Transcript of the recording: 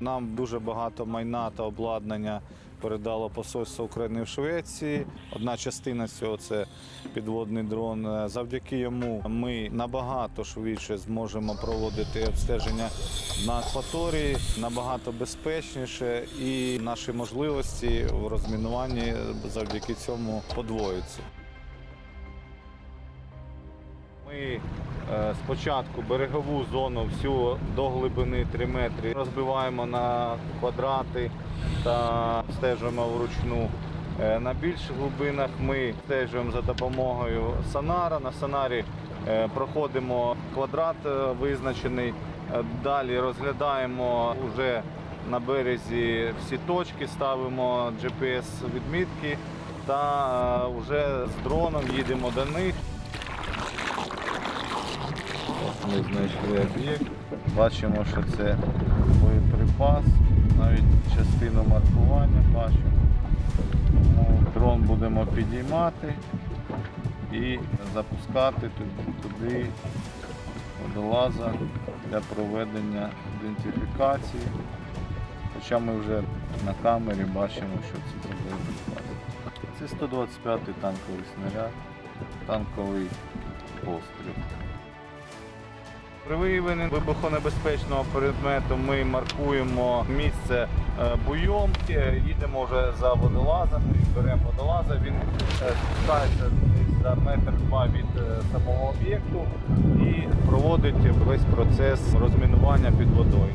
Нам дуже багато майна та обладнання передало посольство України в Швеції. Одна частина цього це підводний дрон. Завдяки йому ми набагато швидше зможемо проводити обстеження на акваторії, набагато безпечніше, і наші можливості в розмінуванні завдяки цьому подвоюються. Ми спочатку берегову зону всю до глибини 3 метри розбиваємо на квадрати та стежимо вручну. Е, На більших глибинах ми стежуємо за допомогою сонара. На сонарі е, проходимо квадрат е, визначений. Е, Далі розглядаємо вже на березі всі точки, ставимо GPS-відмітки та е, вже з дроном їдемо до них. Ми знайшли об'єкт. Бачимо, що це боєприпас, навіть частину маркування бачимо. Дрон будемо підіймати і запускати туди водолаза для проведення ідентифікації. Хоча ми вже на камері бачимо, що це за боєприпас. Це 125-й танковий снаряд, танковий постріл. При виявленні вибухонебезпечного предмету ми маркуємо місце буйомки, е, їдемо вже за водолазами, беремо водолаза, він е, спускається за метр два від е, самого об'єкту і проводить весь процес розмінування під водою.